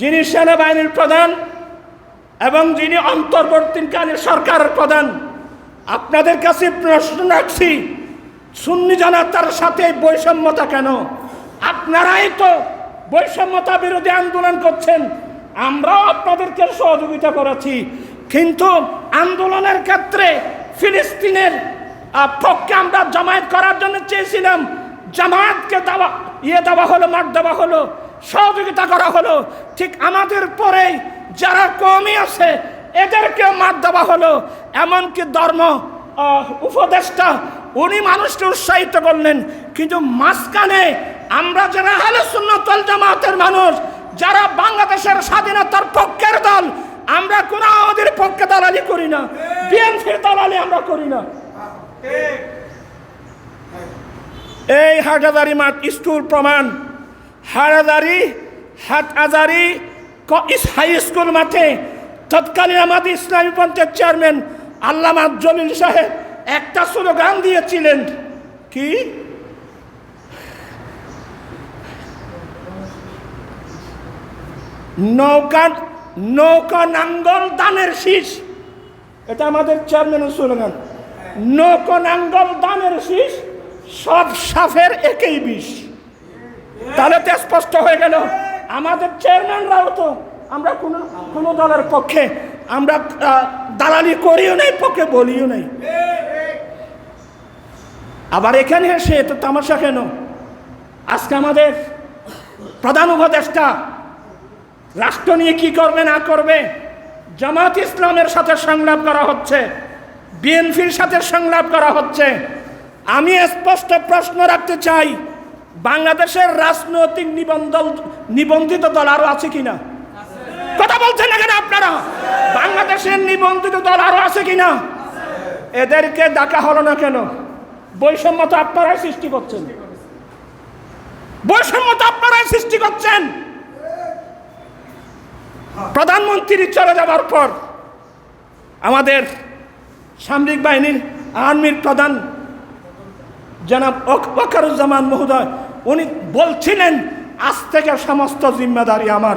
যিনি সেনাবাহিনীর প্রধান এবং যিনি অন্তর্বর্তীকালীন সরকারের প্রধান, আপনাদের কাছে প্রশ্ন রাখছি, সুন্নি জনতার সাথে বৈষম্যতা কেন? আপনারাই তো বৈষম্যতা বিরোধী আন্দোলন করছেন, আমরাও আপনাদেরকে সহযোগিতা করেছি, কিন্তু আন্দোলনের ক্ষেত্রে ফিলিস্তিনের পক্ষে আমরা জামায়াত করার জন্য চেয়েছিলাম, জামায়াতকে দেওয়া ইয়ে দেওয়া হলো, মাঠ দেওয়া হলো। সহযোগিতা করা হলো। ঠিক আমাদের পরেই যারা কমই আছে এদেরকে মাঠ দেওয়া হলো। এমনকি ধর্ম উপদেষ্টা উনি মানুষকে উৎসাহিত করলেন। কিন্তু মাঝখানে আমরা যারা সুন্নতল জামাতের মানুষ যারা বাংলাদেশের স্বাধীনতার পক্ষের দল আমরা কোনো আমাদের পক্ষে দালালি করি না। বিএনপির দালালি আমরা করি না। এই হাটাদারি মাঠ স্কুল প্রমাণ হাটাদারি হাটহাজারি ক- ইস- হাই স্কুল মাঠে তৎকালীন আমাদের ইসলামী পঞ্চায়েত চেয়ারম্যান আল্লামা জলিল সাহেব একটা স্লোগান দিয়েছিলেন। কি? নৌকা নৌকা নাঙ্গল দানের শীষ। এটা আমাদের চেয়ারম্যানের স্লোগান। নৌকা নাঙ্গল দানের শীষ, সব সাফের একই বিষ। তাহলে তো স্পষ্ট হয়ে গেল। আমাদের চেয়ারম্যানরাও তো আমরা কোনো কোনো দলের পক্ষে আমরা দালালি করিও নাই, পক্ষে বলিও নাই। আবার এখানে এসে তো তামাশা কেন? আজকে আমাদের প্রধান উপদেষ্টা রাষ্ট্র নিয়ে কি করবে, না করবে? জামাত ইসলামের সাথে সংলাপ করা হচ্ছে, বিএনপির সাথে সংলাপ করা হচ্ছে। আমি স্পষ্ট প্রশ্ন রাখতে চাই বাংলাদেশের রাজনৈতিক নিবন্ধন নিবন্ধিত দল আরও আছে কিনা? কথা বলছেন না কেন আপনারা? বাংলাদেশের নিবন্ধিত দল আরও আছে কিনা? এদেরকে ডাকা হলো না কেন? বৈষম্য তো আপনারাই সৃষ্টি করছেন। বৈষম্য তো আপনারাই সৃষ্টি করছেন। প্রধানমন্ত্রী চলে যাবার পর আমাদের সামরিক বাহিনীর আর্মির প্রধান জনাব অক- ওয়াকারুজ্জামান মহোদয় উনি বলছিলেন আজ থেকে সমস্ত জিম্মেদারি আমার।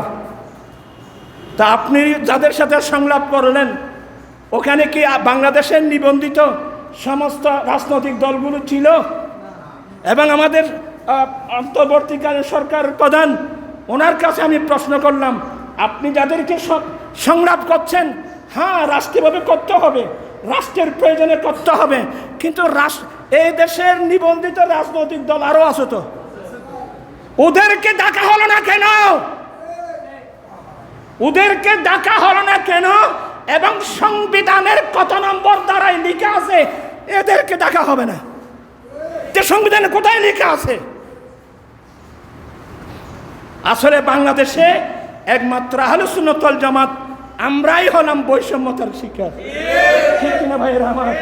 তা আপনি যাদের সাথে সংলাপ করলেন ওখানে কি বাংলাদেশের নিবন্ধিত সমস্ত রাজনৈতিক দলগুলো ছিল? এবং আমাদের আহ, অন্তর্বর্তীকালীন সরকারের প্রধান ওনার কাছে আমি প্রশ্ন করলাম আপনি যাদেরকে সংলাপ করছেন হ্যাঁ রাষ্ট্রীয়ভাবে করতে হবে রাষ্ট্রের প্রয়োজনে করতে হবে কিন্তু রাষ্ট্র এই দেশের নিবন্ধিত রাজনৈতিক দল আরও আছে তো। ওদেরকে ডাকা হলো না কেন? ওদেরকে ডাকা হলো না কেন? এবং সংবিধানের কত নম্বর দ্বারাই লিখা আছে, এদেরকে ডাকা হবে না। যে সংবিধানে কোথায় লেখা আছে? আসলে বাংলাদেশে একমাত্র আহলুসুন্নতল জামাত আমরাই হলাম বৈষম্যতার শিকার। ঠিক কিনা ভাইয়ের আমার?